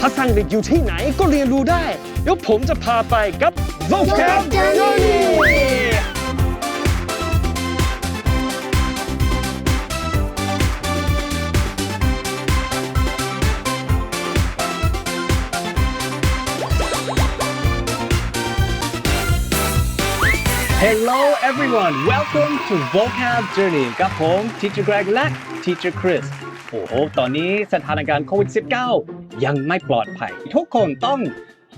ภาษาอังกฤษอยู่ที่ไหนก็เรียนรู้ได้ เดี๋ยวผมจะพาไปกับ Vocab Journey Hello everyone welcome to vocab journey กับผม Teacher Greg และ Teacher Chris โอ้โห ตอนนี้สถานการณ์โควิด -19 ยังไม่ปลอดภัย ทุกคนต้อง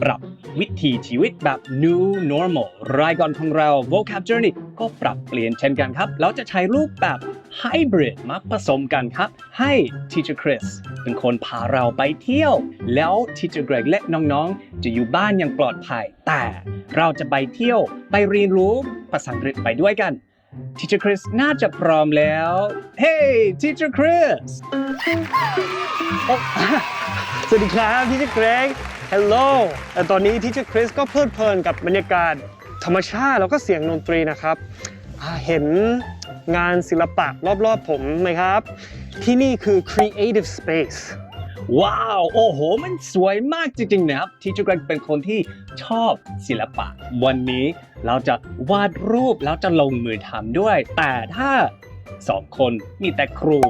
ปรับวิถีชีวิตแบบ new normal รายการของเรา vocab journey ก็ปรับเปลี่ยนเช่นกันครับ เราจะใช้รูปแบบ hybrid มาผสมกันครับ ให้ Teacher Chris เป็นคนพาเราไปเที่ยว แล้ว Teacher Greg และน้องๆ จะอยู่บ้านอย่างปลอดภัย แต่เราจะไปเที่ยวไปเรียนรู้ภาษาอังกฤษไปด้วยกัน Teacher Chris น่าจะพร้อมแล้ว Hey Teacher Chris โอ้สวัสดีครับที่เจเกรก Hello แต่ตอนนี้ที่เจคริสก็เพลิดเพลินกับบรรยากาศธรรมชาติแล้วก็เสียงดนตรีนะครับอ่าเห็นงานศิลปะรอบๆผมไหมครับ ที่นี่คือ Creative Space ว้าว โอ้โห มันสวยมากจริงๆนะครับ Teacher Greg เป็นคนที่ชอบศิลปะ วันนี้เราจะวาดรูปแล้วจะลงมือทำด้วย แต่ถ้าสองคนมีแต่ครู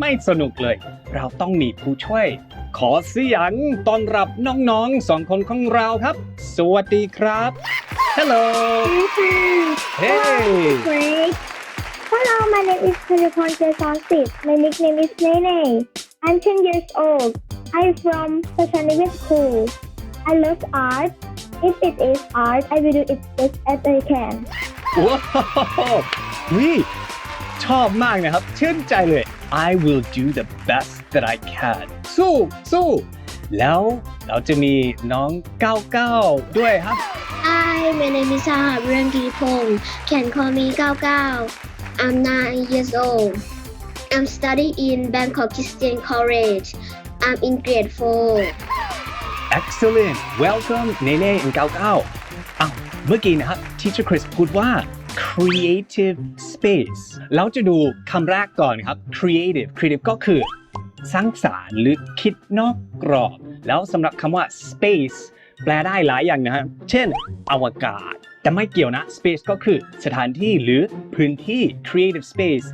ไม่สนุกเลย เราต้องมีผู้ช่วย ขอเสียงต้อนรับน้องๆสองคนของเราครับ สวัสดีครับ Hello Hey Hello, my name is Telefon Jesonsit. My nickname is Nene. I'm 10 years old. I'm from Sashanivit School. I love art. If it is art, I will do it best as I can. ว้าววิชอบมากนะครับ ชื่นใจเลย I will do the best that I can สู้สู้ แล้วเราจะมีน้องก้าวก้าวด้วยครับ Hi, my name is Sahab Rangiripong. Can call me Gao Gao. I'm nine years old. I'm studying in Bangkok Christian College. I'm in grade four. Excellent Welcome เนเน่ and ก้าวก้าวอ้าวเมื่อกี้นะครับ Teacher Chris พูดว่า creative space เราจะดูคำแรกก่อนครับ creative creative ก็คือ สร้างสารรค์หรือคิดนอกกรอบ แล้วสำหรับคำว่า space แปลได้หลายอย่างนะฮะ เช่น อวกาศ แต่ไม่เกี่ยวนะ space ก็คือสถานที่หรือพื้นที่ creative space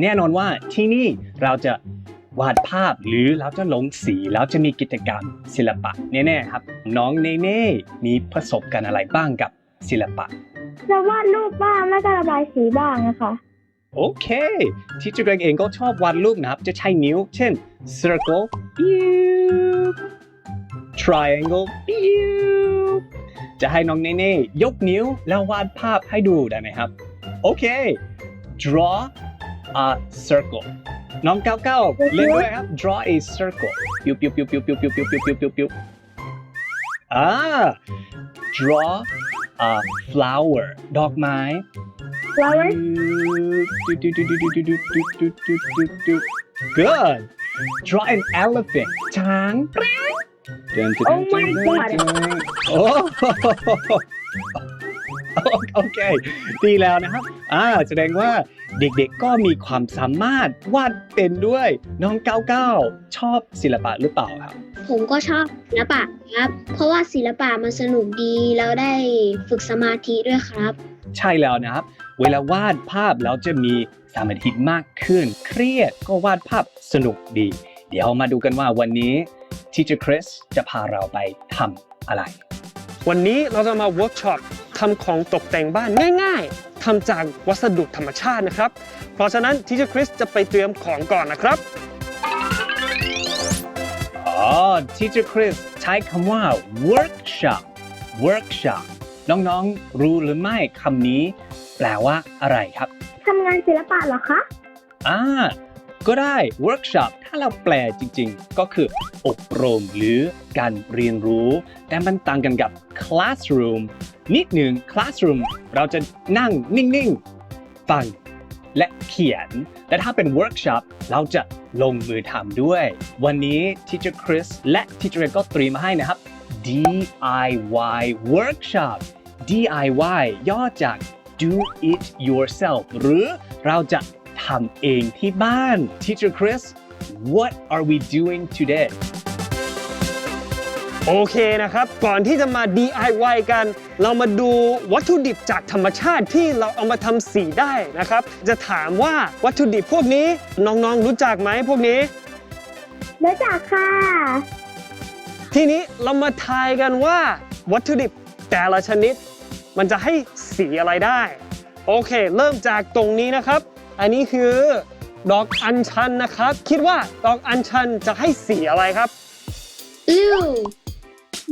แน่นอนว่าที่นี่เราจะวาดภาพหรือเราจะลงสีแล้วจะมีกิจกรรมศิลปะแน่ๆครับ น้องเนเน่มีประสบการณ์อะไรบ้างกับศิลปะจะวาดรูปบ้างแล้วก็ระบายสีบ้างนะคะโอเค ที่จูเกรกเองก็ชอบวาดรูปนะครับ จะใช้นิ้ว เช่น circle ปิ้ว triangle ปิ้ว จะให้น้องเนเน่ยกนิ้วแล้ววาดภาพให้ดูได้ไหมครับ โอเค draw a circle น้องก้าวก้าวเล่นด้วยครับ draw a circle ปิ้วปิ้วปิ้วปิ้วปิ้วปิ้วปิ้วปิ้วปิ้วปิ้วอ่า draw a flower ดอกไม้ flower Good. Draw an elephant. ช้าง Oh my god โอ้โอเคดีแล้วนะครับอ่าแสดงว่าเด็กๆก็มีความสามารถวาดเป็นด้วย น้องก้าวก้าวชอบศิลปะหรือเปล่าครับ ผมก็ชอบศิลปะครับ เพราะว่าศิลปะมันสนุกดีแล้วได้ฝึกสมาธิด้วยครับ ใช่แล้วนะครับ เวลาวาดภาพแล้วจะมีสมาธิมากขึ้น เครียดก็วาดภาพสนุกดี เดี๋ยวมาดูกันว่าวันนี้ Teacher Chris จะพาเราไปทำอะไร วันนี้เราจะมาเวิร์กช็อปทำของตกแต่งบ้านง่ายๆทำจากวัสดุธรรมชาตินะครับ เพราะฉะนั้นที่เจคริสจะไปเตรียมของก่อนนะครับ อ๋อ Teacher Chris ใช้คำว่า workshop workshop น้องๆ รู้หรือไม่คำนี้ แปลว่าอะไรครับ ทำงานศิลปะเหรอคะ อ่า ก็ได้ workshop ถ้าเราแปลจริงๆ ก็คืออบรมหรือการเรียนรู้ แต่มันต่างกันกับ classroom นิดหนึ่ง classroom เราจะนั่งนิ่งๆ ฟังและเขียน แต่ถ้าเป็น workshop เราจะลงมือทำด้วย วันนี้ Teacher Chris และ Teacher ก็เตรียมมาให้นะครับ DIY workshop DIY ย่อจาก do it yourself หรือเราจะำเองที่บ้าน Teacher Chris what are we doing today โอเคนะครับ ก่อนที่จะมา DIY กัน เรามาดูวัตถุดิบจากธรรมชาติที่เราเอามาทำสีได้นะครับ จะถามว่าวัตถุดิบพวกนี้น้องๆรู้จักไหมพวกนี้ รู้จักค่ะ ทีนี้เรามาทายกันว่า วัตถุดิบแต่ละชนิด มันจะให้สีอะไรได้ โอเค เริ่มจากตรงนี้นะครับ อันนี้คือดอกอัญชันนะครับ คิดว่าดอกอัญชันจะให้สีอะไรครับ blue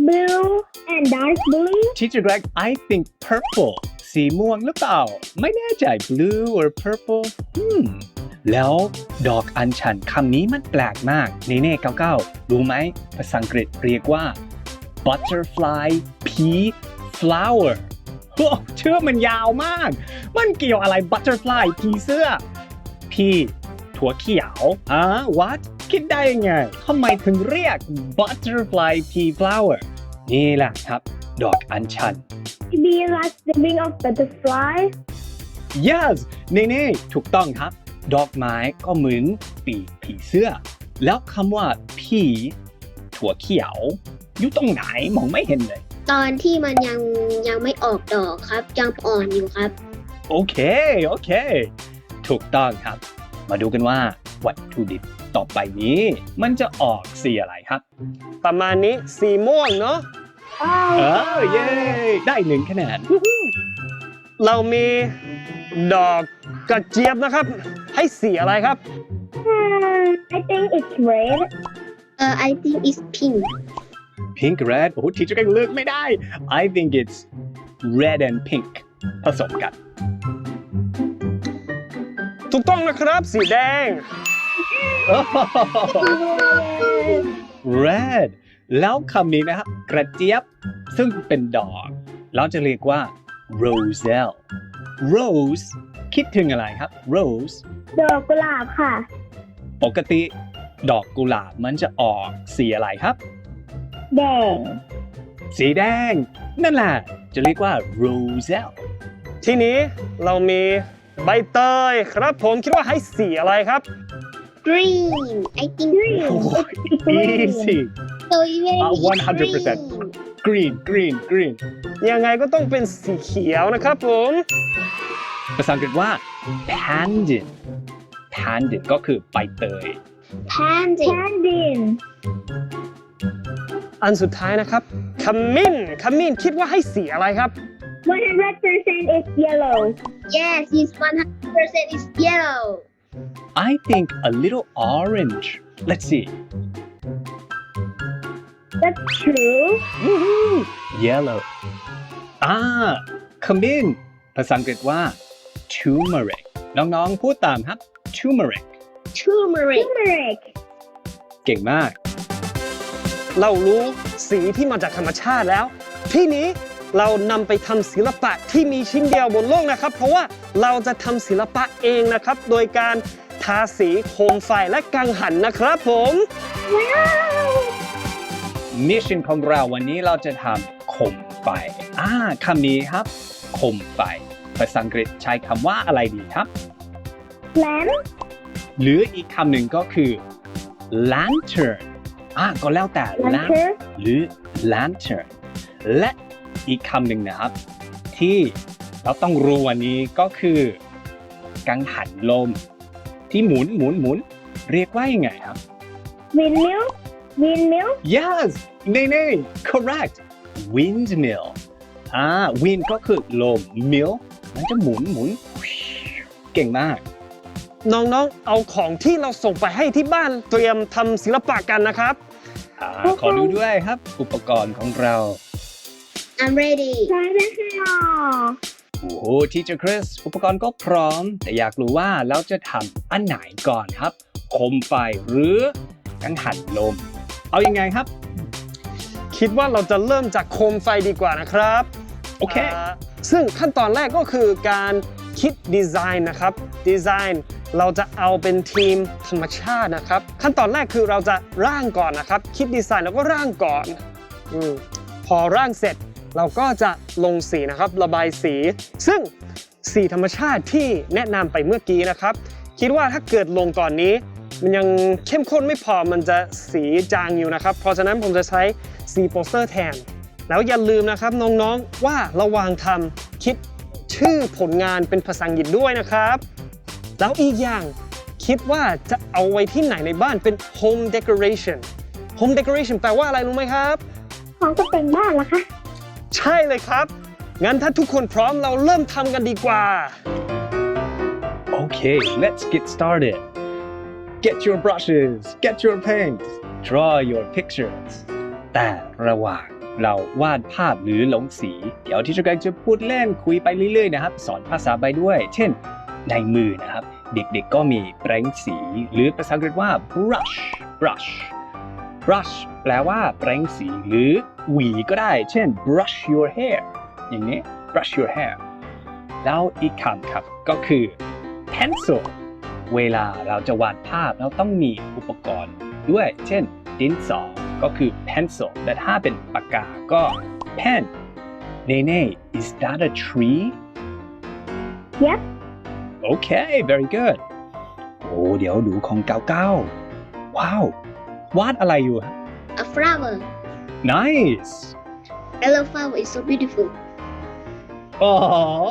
blue and dark blue Teacher Greg I think purple สีม่วงหรือเปล่า ไม่แน่ใจ blue or purple อืมแล้วดอกอัญชันคำนี้มันแปลกมากเนเน่99รู้ไหมภาษาอังกฤษเรียกว่า butterfly pea flower โอ้ชื่อมันยาวมาก มันเกี่ยวอะไร butterfly ผีเสื้อ พี่ถั่วเขียวอ่า what คิดได้ยังไงทำไมถึงเรียก butterfly pea flower นี่แหละครับ ดอกอัญชัน maybe that's the wing of butterfly yes เน่เน่ถูกต้องครับ ดอกไม้ก็เหมือนปีกผีเสื้อ แล้วคำว่าผีถั่วเขียว อยู่ตรงไหนมองไม่เห็นเลย ตอนที่มันยังยังไม่ออกดอกครับ ยังอ่อนอยู่ครับ โอเค โอเค ถูกต้องครับ มาดูกันว่าวัตถุดิบต่อไปนี้ มันจะออกสีอะไรครับ ประมาณนี้สีม่วงเนาะ oh เออเย้ ได้หนึ่งคะแนน เรามีดอกกระเจี๊ยบนะครับ ให้สีอะไรครับ Hmm, I think it's red เออ I think it's pink pink red โอ้โหทีเจอร์ก็เลือกไม่ได้ I think it's red and pink ผสมกัน ถูกต้องนะครับสีแดง red แล้วคำนี้นะครับกระเจี๊ยบซึ่งเป็นดอก เราจะเรียกว่า roselle rose คิดถึงอะไรครับ rose ดอกกุหลาบค่ะ ปกติดอกกุหลาบมันจะออกสีอะไรครับ แดง สีแดง นั่นแหละจะเรียกว่า roselle ทีนี้เรามีใบเตยครับผมคิดว่าให้สีอะไรครับ green I think green easy so very Uh, 100%. green green green ยังไงก็ต้องเป็นสีเขียวนะครับผม ภาษาอังกฤษว่า pandin pandin ก็คือใบเตย pansy Candin อันสุดท้ายนะครับขมิ้นขมิ้นคิดว่าให้สีอะไรครับ 100% is yellow yes it's 100% is yellow I think a little orange let's see that's true Woohoo! yellow อ่าขมิ้นภาษาอังกฤษว่า turmeric น้องๆ พูดตามครับ turmeric turmeric turmeric เก่งมาก เรารู้สีที่มาจากธรรมชาติแล้ว ที่นี้เรานำไปทำศิลปะที่มีชิ้นเดียวบนโลกนะครับ เพราะว่าเราจะทำศิลปะเองนะครับ โดยการทาสีโคมไฟและกังหันนะครับผม wow มิชชั่นของเราวันนี้เราจะทำโคมไฟอ่าคำนี้ครับโคมไฟภาษาอังกฤษใช้คำว่าอะไรดีครับ lamp หรืออีกคำหนึ่งก็คือ lantern อ่าก็แล้วแต่ lamp lantern หรือ lantern และอีกคำหนึ่งนะครับ ที่เราต้องรู้วันนี้ก็คือ กังหันลม ที่หมุนหมุนหมุนเรียกว่ายังไงครับ windmill windmill yes เน่เน่ correct windmill อ่า wind ก็คือลม mill มันจะหมุนหมุน เก่งมาก น้องๆ เอาของที่เราส่งไปให้ที่บ้านเตรียมทำศิลปะกันนะครับ อ่าขอดูด้วยครับ อุปกรณ์ของเรา I'm ready ใช่แล้วค่ะโอ้โหทีเจอร์คริสอุปกรณ์ก็พร้อม แต่อยากรู้ว่าเราจะทำอันไหนก่อนครับ โคมไฟหรือกังหันลม เอายังไงครับ คิดว่าเราจะเริ่มจากโคมไฟดีกว่านะครับโอเคาซึ่งขั้นตอนแรกก็คือการคิดดีไซน์นะครับดีไซน์ เราจะเอาเป็นทีมธรรมชาตินะครับ ขั้นตอนแรกคือเราจะร่างก่อนนะครับ คิดดีไซน์แล้วก็ร่างก่อนอพอร่างเสร็จเราก็จะลงสีนะครับ ระบายสี ซึ่งสีธรรมชาติที่แนะนำไปเมื่อกี้นะครับ คิดว่าถ้าเกิดลงก่อนนี้ มันยังเข้มข้นไม่พอมันจะสีจางอยู่นะครับ เพราะฉะนั้นผมจะใช้สีโปสเตอร์แทน แล้วอย่าลืมนะครับน้องๆว่าระว่างทำคิดชื่อผลงานเป็นภาษาอังกฤษด้วยนะครับ แล้วอีกอย่างคิดว่าจะเอาไว้ที่ไหนในบ้านเป็น home decoration home decoration แปลว่าอะไรรู้ไหมครับของตกแต่งบ้านล่ะคะ ใช่เลยครับ งั้นถ้าทุกคนพร้อมเราเริ่มทำกันดีกว่า Okay, let's get started. Get your brushes, get your paints, draw your pictures. แต่ระหว่างเราวาดภาพหรือลงสี เดี๋ยวที่จะกำลังจะพูดเล่นคุยไปเรื่อยๆนะครับ สอนภาษาไปด้วย เช่น ในมือนะครับ เด็กๆก็มีแปรงสี หรือภาษาอังกฤษว่า brush brush brush แปลว่าแปรงสี หรือหวีก็ได้ เช่น brush your hair อย่างนี้ brush your hair แล้วอีกคำครับก็คือ pencil เวลาเราจะวาดภาพเราต้องมีอุปกรณ์ด้วย เช่น ดินสอ ก็คือ pencil และถ้าเป็นปากกาก็ pen เนเน่ is that a tree Yep Okay very good โอ้เดี๋ยวดูของเก้าเก้าว้าว วาดอะไรอยู่ฮะ A flower. Nice Yellow flower is so beautiful. Oh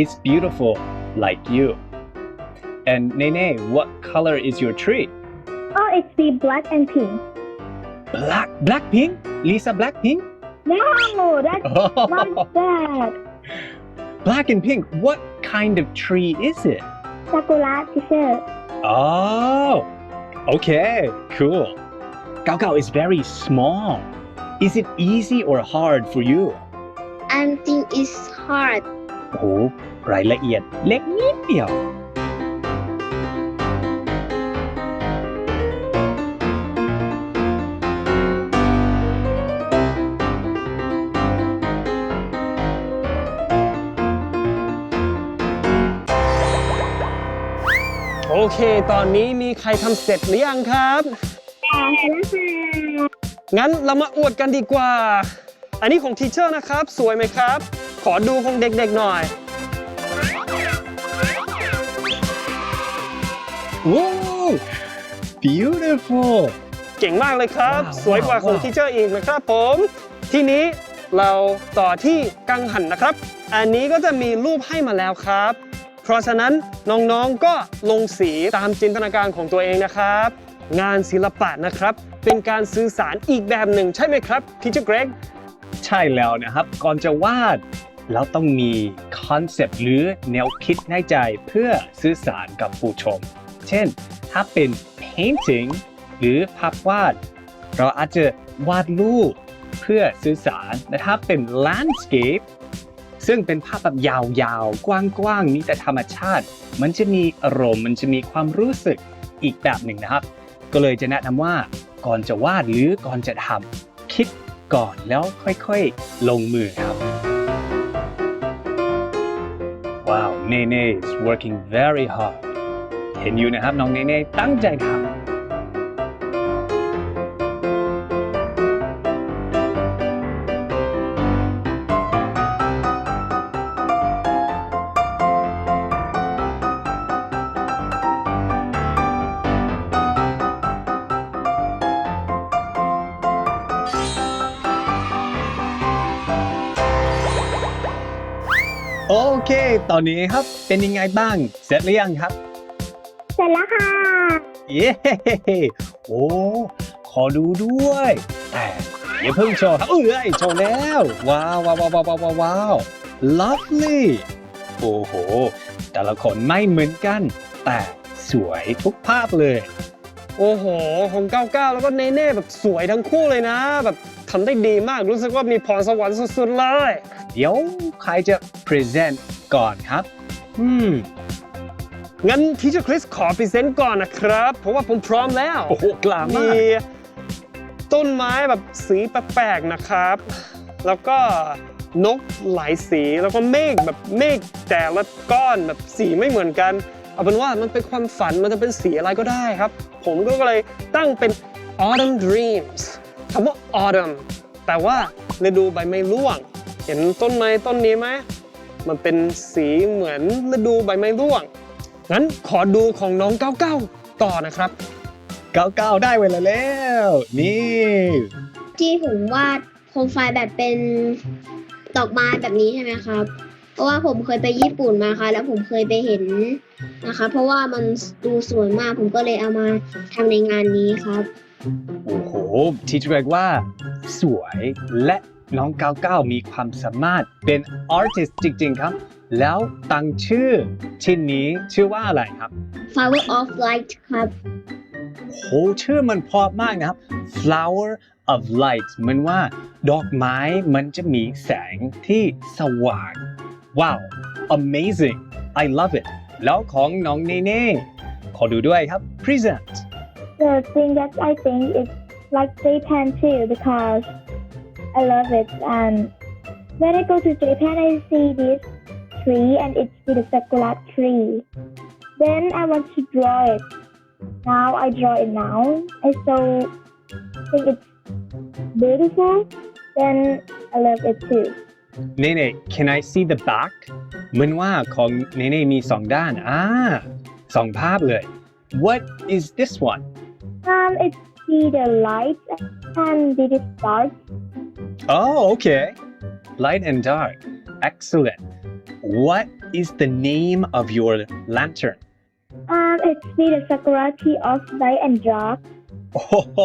it's beautiful like you and Nene what color is your tree Oh it's the black and pink Black Blackpink Lisa Blackpink No that's not that Black and pink what kind of tree is it Sakura teacher Oh okay cool Cao is very small Is it easy or hard for you I think it's hard. โอ้โหรายละเอียดเล็กนิดเดียว เค ตอนนี้มีใครทำเสร็จหรือยังครับแต่เสร็จแล้วค่ะงั้นเรามาอวดกันดีกว่า อันนี้ของทีเชอร์นะครับ สวยไหมครับ ขอดูของเด็กๆหน่อย Wow beautiful เก่งมากเลยครับว้าวสวยกว่าของว้าวทีเชอร์อีกนะครับผม ทีนี้เราต่อที่กังหันนะครับ อันนี้ก็จะมีรูปให้มาแล้วครับ เพราะฉะนั้นน้องๆก็ลงสีตามจินตนาการของตัวเองนะครับ งานศิลปะนะครับ เป็นการสื่อสารอีกแบบหนึ่งใช่ไหมครับทีเชอร์เกรกใช่แล้วนะครับ ก่อนจะวาดเราต้องมีคอนเซปต์หรือแนวคิดในใจเพื่อสื่อสารกับผู้ชม เช่น ถ้าเป็น painting หรือภาพวาด เราอาจจะวาดรูปเพื่อสื่อสารและถ้าเป็น landscape ซึ่งเป็นภาพแบบยาวๆ กว้างๆมีแต่ธรรมชาติ มันจะมีอารมณ์มันจะมีความรู้สึกอีกแบบหนึ่งนะครับ ก็เลยจะแนะนำว่าก่อนจะวาดหรือก่อนจะทำคิดก่อนแล้วค่อยๆ ลงมือครับว้าวเนเน่ is working very hard เห็นอยู่นะครับน้องเนเน่ตั้งใจทำ ตอนนี้ครับเป็นยังไงบ้าง เสร็จหรือยังครับ เสร็จแล้วค่ะ เย้โอ้ขอดูด้วยแต่อย่าเพิ่งโชว์ครับเอ้ยโชว์แล้วว้าวว้าวว้าวว้าวว้าวว้าว lovely โอ้โห แต่ละคนไม่เหมือนกัน แต่สวยทุกภาพเลย โอ้โหของ99 แล้วก็เนเน่แบบสวยทั้งคู่เลยนะ แบบทำได้ดีมากรู้สึกว่ามีพรสวรรค์สุดๆเลย เดี๋ยวใครจะ present ก่อนครับ อืม งั้นทีเชอร์คริสขอพรีเซนต์ก่อนนะครับ เพราะว่าผมพร้อมแล้วโอ้โหกล้ามาก มีต้นไม้แบบสีแปลกๆนะครับ แล้วก็นกหลายสีแล้วก็เมฆแบบเมฆแต่ละก้อนแบบสีไม่เหมือนกัน เอาเป็นว่ามันเป็นความฝันมันจะเป็นสีอะไรก็ได้ครับ ผมก็เลยตั้งเป็น autumn dreams คำว่า autumn แปลว่าฤดูใบไม้ร่วง เห็นต้นไม้ต้นนี้ไหม มันเป็นสีเหมือนฤดูใบไม้ร่วง งั้นขอดูของน้อง 99 ต่อนะครับ 99 ได้เวลาแล้ว นี่ที่ผมวาดโคมไฟแบบเป็นดอกไม้แบบนี้ใช่ไหมครับ เพราะว่าผมเคยไปญี่ปุ่นมาค่ะแล้วผมเคยไปเห็นนะคะ เพราะว่ามันดูสวยมากผมก็เลยเอามาทำในงานนี้ครับ โอ้โหทีเจเรกว่า สวยและ น้อง99มีความสามารถเป็นอาร์ติสจริง ๆ ครับ แล้วตั้งชื่อชิ้นนี้ชื่อว่าอะไรครับ Flower of Light ครับโหชื่อมันเพราะมากนะครับ flower of light เหมันว่าดอกไม้มันจะมีแสงที่สว่าง ว้าว amazing I love it แล้วของน้องเนเน่ขอดูด้วยครับ present The thing that I think is like Japan too because I love it and when I go to Japan I see this tree and it's the sakura tree. Then I want to draw it. Now I draw it now. I so think it's beautiful. Then I love it too. เนเน่ can I see the back เหมือนว่าของเนเน่มีสองด้าน อ่าสองภาพเลย what is this one Um, it's see the light and the stars. oh okay light and dark excellent what is the name of your lantern Um, it's see the sakura tree of light and dark. โอ้โห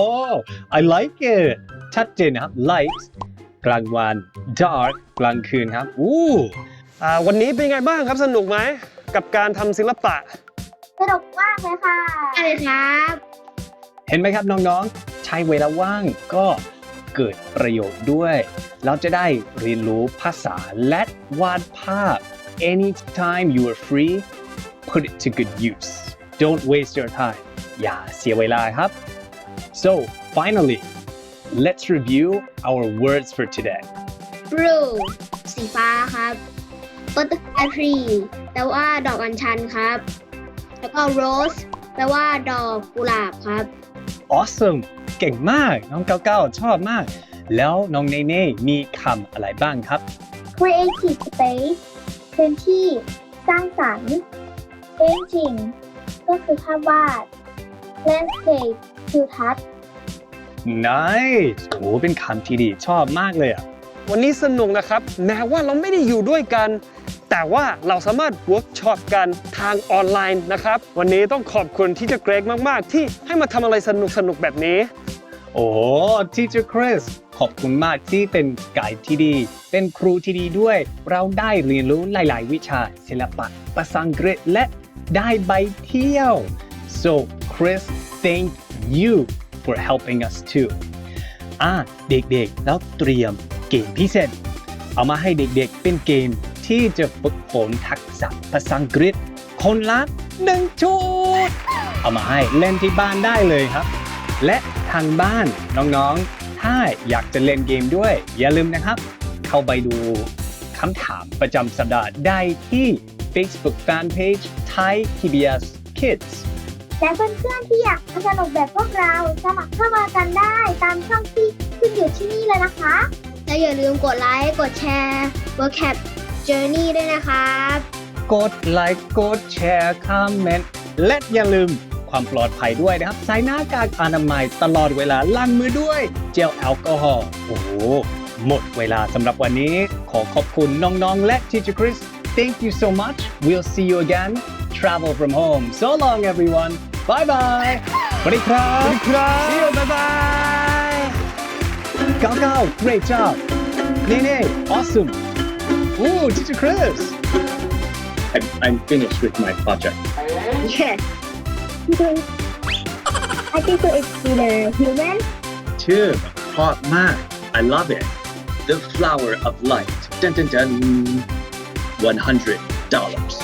I like it ชัดเจนนะครับ light กลางวัน dark กลางคืนครับ อู้ อ่า วันนี้เป็นไงบ้างครับ สนุกไหม กับการทำศิลปะ สนุกมากเลยค่ะอะไรครับ เห็นไหมครับน้องๆ ใช้เวลาว่างก็เกิดประโยชน์ด้วย เราจะได้เรียนรู้ภาษาและวาดภาพ anytime you are free put it to good use don't waste your time อย่าเสียเวลาครับ so finally let's review our words for today blue สีฟ้าครับ butterfly tree แปลว่าดอกอัญชันครับ แล้วก็ rose แปลว่าดอกกุหลาบครับ awesome เก่งมาก น้องเก้าเก้าชอบมาก แล้วน้องเนเน่มีคำอะไรบ้างครับ creative space พื้นที่ สร้างสรรค์ painting ก็คือภาพวาด landscape ทิวทัศน์ nice โอ้เป็นคำที่ดีชอบมากเลยอะ วันนี้สนุกนะครับ แม้ว่าเราไม่ได้อยู่ด้วยกัน แต่ว่าเราสามารถเวิร์กช็อปกันทางออนไลน์นะครับ วันนี้ต้องขอบคุณที่จะเกรกมาก ๆ ที่ให้มาทำอะไรสนุกสนุก ๆ แบบนี้ โอ้ทีเจอร์คริสขอบคุณมากที่เป็นไกด์ที่ดี เป็นครูที่ดีด้วย เราได้เรียนรู้หลาย ๆ วิชาศิลปะภาษาอังกฤษและได้ไปเที่ยว so Chris thank you for helping us too อะเด็ก ๆ แล้วเตรียมเกมพิเศษ เอามาให้เด็ก ๆ เป็นเกม ที่จะฝึกฝนทักษะภาษาอังกฤษ คนละหนึ่งชุด เอามาให้เล่นที่บ้านได้เลยครับ และทางบ้านน้องๆ ถ้าอยากจะเล่นเกมด้วย อย่าลืมนะครับ เข้าไปดูคำถามประจำสัปดาห์ได้ที่ Facebook Fanpage Thai PBS Kids และเพื่อนๆที่อยากมาสนุกแบบพวกเราสมัครเข้ามากันได้ตามช่องที่ขึ้นอยู่ที่นี่เลยนะคะ แล้วอย่าลืมกดไลค์ กดแชร์ vocab journey ด้วยนะครับ กดไลค์กดแชร์คอมเมนต์และอย่าลืมความปลอดภัยด้วยนะครับ ใส่หน้ากากอนามัยตลอดเวลาล้างมือด้วย เจลแอลกอฮอล์โอ้โหหมดเวลาสำหรับวันนี้ ขอขอบคุณน้องๆ และ Teacher Chris Thank you so much We'll see you again Travel from home So long everyone Bye bye สวัสดีครับ สวัสดีครับ See you bye bye ก้าวก้าว Great job เน่เน่ Awesome Ooh Teacher Chris I'm, I'm finished with my project yes I think so it's either human ชื่อเพราะมาก I love it The flower of light ดันดันดัน100 dollars